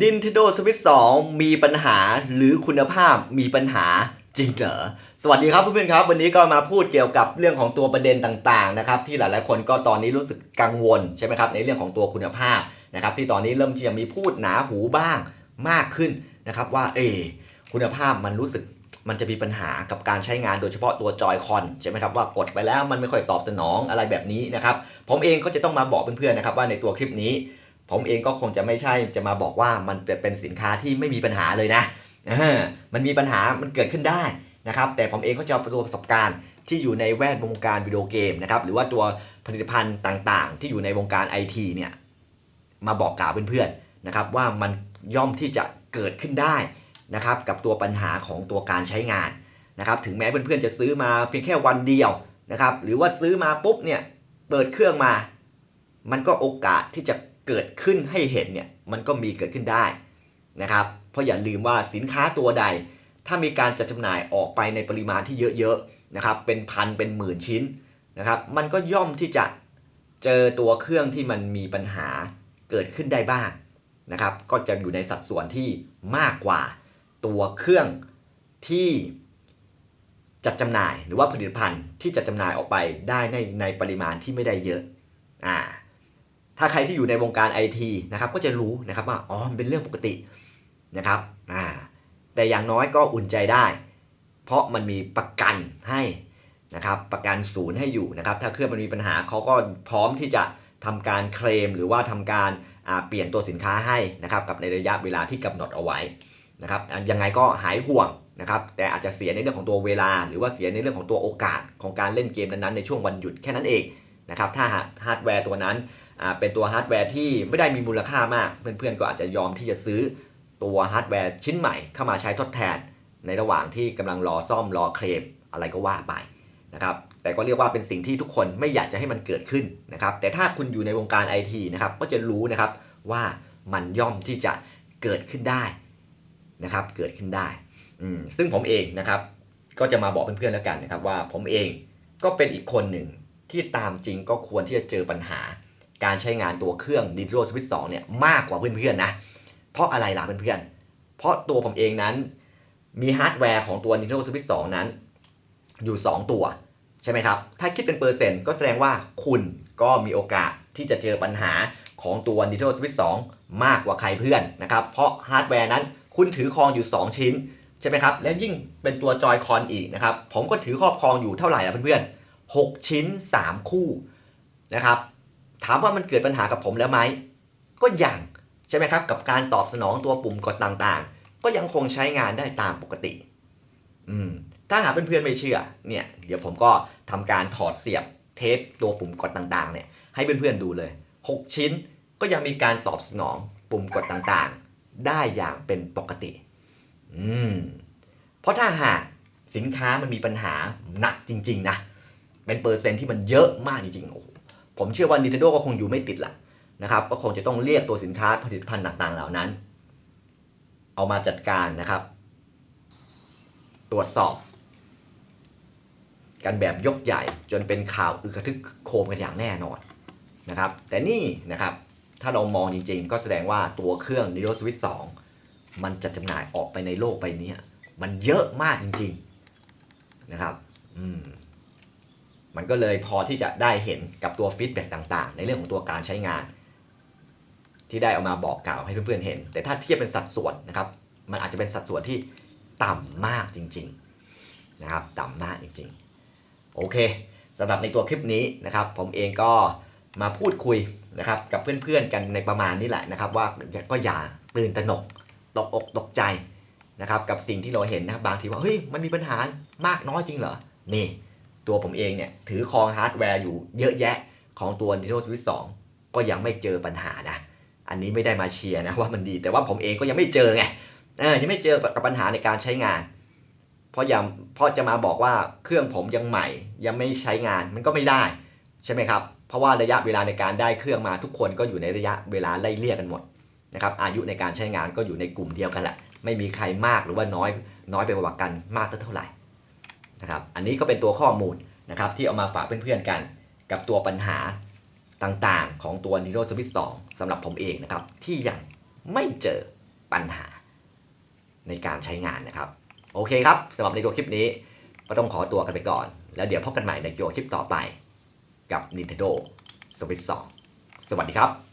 Nintendo Switch 2 มีปัญหาหรือคุณภาพมีปัญหาจริงเหรอ สวัสดีครับเพื่อนๆครับ วันนี้ก็มาพูดเกี่ยวกับเรื่องของตัวประเด็นต่างๆนะครับที่หลายๆคนก็ตอนนี้รู้สึกกังวลใช่ไหมครับในเรื่องของตัวคุณภาพนะครับที่ตอนนี้เริ่มที่จะมีพูดหนาหูบ้างมากขึ้นนะครับว่าเออคุณภาพมันรู้สึกมันจะมีปัญหากับการใช้งานโดยเฉพาะตัวจอยคอนใช่ไหมครับว่ากดไปแล้วมันไม่ค่อยตอบสนองอะไรแบบนี้นะครับผมเองก็จะต้องมาบอกเพื่อนๆนะครับว่าในตัวคลิปนี้ ผมเองก็คงจะไม่ใช่จะมาบอกว่ามันเป็นสินค้าที่ไม่มีปัญหาเลยนะมันมีปัญหามันเกิดขึ้นได้นะครับ แต่ผมเองก็จะเอาตัวประสบการณ์ที่อยู่ในแวดวงการวิดีโอเกมนะครับหรือว่าตัวผลิตภัณฑ์ต่างๆ ที่อยู่ในวงการไอทีเนี่ยมาบอกกล่าวเพื่อนๆนะครับว่ามันย่อมที่จะเกิดขึ้นได้นะครับกับตัวปัญหาของตัวการใช้งานนะครับถึงแม้เพื่อนๆจะซื้อมาเพียงแค่วันเดียวนะครับหรือว่าซื้อมาปุ๊บเนี่ยเปิดเครื่องมา มันก็โอกาสที่จะ เกิดขึ้นให้เห็นเนี่ยมันก็มีเกิดขึ้นได้นะครับ เพราะอย่าลืมว่าสินค้าตัวใด ถ้ามีการจัดจำหน่ายออกไปในปริมาณที่เยอะๆนะครับเป็นพันเป็นหมื่นชิ้นนะครับ มันก็ย่อมที่จะเจอตัวเครื่องที่มันมีปัญหาเกิดขึ้นได้บ้างนะครับ ก็จะอยู่ในสัดส่วนที่มากกว่าตัวเครื่องที่จัดจำหน่ายหรือว่าผลิตภัณฑ์ที่จัดจำหน่ายออกไปได้ในในปริมาณที่ไม่ได้เยอะอ่า ถ้าใครที่อยู่ในวงการไอทีนะครับก็จะรู้นะครับว่าอ๋อมันเป็นเรื่องปกตินะครับอ่าแต่อย่างน้อยก็อุ่นใจได้ เพราะมันมีประกันให้นะครับประกันศูนย์ให้อยู่นะครับ ถ้าเครื่องมันมีปัญหาเขาก็พร้อมที่จะทำการเคลม หรือว่าทำการเปลี่ยนตัวสินค้าให้นะครับกับในระยะเวลาที่กำหนดเอาไว้นะครับยังไงก็หายห่วงนะครับแต่อาจจะเสียในเรื่องของตัวเวลา หรือว่าเสียในเรื่องของตัวโอกาสของการเล่นเกมนั้นๆในช่วงวันหยุดแค่นั้นเองนะครับถ้าฮาร์ดแวร์ตัวนั้น เป็นตัวฮาร์ดแวร์ที่ไม่ได้มีมูลค่ามาก เพื่อนๆก็อาจจะยอมที่จะซื้อตัวฮาร์ดแวร์ชิ้นใหม่เข้ามาใช้ทดแทน ในระหว่างที่กำลังรอซ่อมรอเคลมอะไรก็ว่าไปนะครับแต่ก็เรียกว่าเป็นสิ่งที่ทุกคนไม่อยากจะให้มันเกิดขึ้นนะครับแต่ถ้าคุณอยู่ในวงการไอทีนะครับก็จะรู้นะครับว่ามันย่อมที่จะเกิดขึ้นได้นะครับเกิดขึ้นได้อืซึ่งผมเองนะครับก็จะมาบอกเพื่อนๆแล้วกันนะครับว่าผมเองก็เป็นอีกคนหนึ่งที่ตามจริงก็ควรที่จะเจอปัญหา การใช้งานตัวเครื่อง Nintendo Switch 2เนี่ยมากกว่าเพื่อนๆนะ เพราะอะไรล่ะเพื่อนๆ เพราะตัวผมเองนั้นมีฮาร์ดแวร์ของตัว Nintendo Switch 2 นั้น อยู่ 2 ตัว ใช่ไหมครับ ถ้าคิดเป็นเปอร์เซ็นต์ก็แสดงว่าคุณก็มีโอกาสที่จะเจอปัญหาของตัว Nintendo Switch 2 มากกว่าใครเพื่อนนะครับ เพราะฮาร์ดแวร์นั้นคุณถือครองอยู่ 2 ชิ้น ใช่ไหมครับ และยิ่งเป็นตัวจอยคอนอีกนะครับ ผมก็ถือครอบครองอยู่เท่าไหร่ล่ะเพื่อนๆ 6 ชิ้น 3 คู่นะครับ ถามว่ามันเกิดปัญหากับผมแล้วไหม ก็ยังใช่ไหมครับ กับการตอบสนองตัวปุ่มกดต่างๆ ก็ยังคงใช้งานได้ตามปกติ อืมถ้าหากเพื่อนๆไม่เชื่อเนี่ยเดี๋ยวผมก็ทำการถอดเสียบเทปตัวปุ่มกดต่างๆเนี่ยให้เพื่อนๆดูเลย 6 ชิ้นก็ยังมีการตอบสนองปุ่มกดต่างๆ ได้อย่างเป็นปกติ อืมเพราะถ้าหากสินค้ามันมีปัญหาหนักจริง ๆ นะ เป็นเปอร์เซ็นต์ที่มันเยอะมากจริงๆโอ้โห ผมเชื่อว่า Nintendo ก็คงอยู่ไม่ติดละนะครับก็คงจะต้องเรียกตัวสินค้าผลิตภัณฑ์ต่างๆ เหล่านั้น เอามาจัดการนะครับ ตรวจสอบ กันแบบยกใหญ่จนเป็นข่าวอึกระทึกโคมกันอย่างแน่นอนนะครับ แต่นี่นะครับถ้าเรามองจริง ๆ ก็แสดงว่าตัวเครื่อง Nintendo Switch 2 มันจะจำหน่ายออกไปในโลกใบนี้ มันเยอะมากจริง ๆ นะครับ อืม มันก็เลยพอที่จะได้เห็นกับตัวฟีดแบ็กต่างๆ ในเรื่องของตัวการใช้งาน ที่ได้เอามาบอกกล่าวให้เพื่อนๆเห็น แต่ถ้าเทียบเป็นสัดส่วนนะครับ มันอาจจะเป็นสัดส่วนที่ต่ำมากจริงๆนะครับต่ำมากจริงๆ โอเคสำหรับในตัวคลิปนี้นะครับ ผมเองก็มาพูดคุยนะครับกับเพื่อนๆกันในประมาณนี้แหละนะครับ ว่าก็อย่าตื่นตระหนกตกอกตกใจนะครับกับสิ่งที่เราเห็นนะครับบางทีว่าเฮ้ยมันมีปัญหามากน้อยจริงเหรอนี่ ตัวผมเองเนี่ยถือครองฮาร์ดแวร์อยู่เยอะแยะของตัว Nintendo Switch 2 ก็ยังไม่เจอปัญหานะ อันนี้ไม่ได้มาเชียร์นะว่ามันดี แต่ว่าผมเองก็ยังไม่เจอไงยังไม่เจอกับปัญหาในการใช้งาน เพราะยังเพราะจะมาบอกว่าเครื่องผมยังใหม่ ยังไม่ใช้งานมันก็ไม่ได้ใช่ไหมครับ เพราะว่าระยะเวลาในการได้เครื่องมาทุกคนก็อยู่ในระยะเวลาไล่เลี่ยกันหมดนะครับอายุในการใช้งานก็อยู่ในกลุ่มเดียวกันแหละไม่มีใครมากหรือว่าน้อยน้อยไปกว่ากันมากสักเท่าไหร่ นะครับอันนี้ก็เป็นตัวข้อมูลนะครับที่เอามาฝากเพื่อนๆกัน กับตัวปัญหาต่างๆ ของตัว Nintendo Switch 2สำหรับผมเองนะครับที่ยังไม่เจอปัญหาในการใช้งานนะครับ โอเคครับสำหรับในตัวคลิปนี้ ก็ต้องขอตัวกันไปก่อน แล้วเดี๋ยวพบกันใหม่ในตัวคลิปต่อไปกับ Nintendo Switch 2 สวัสดีครับ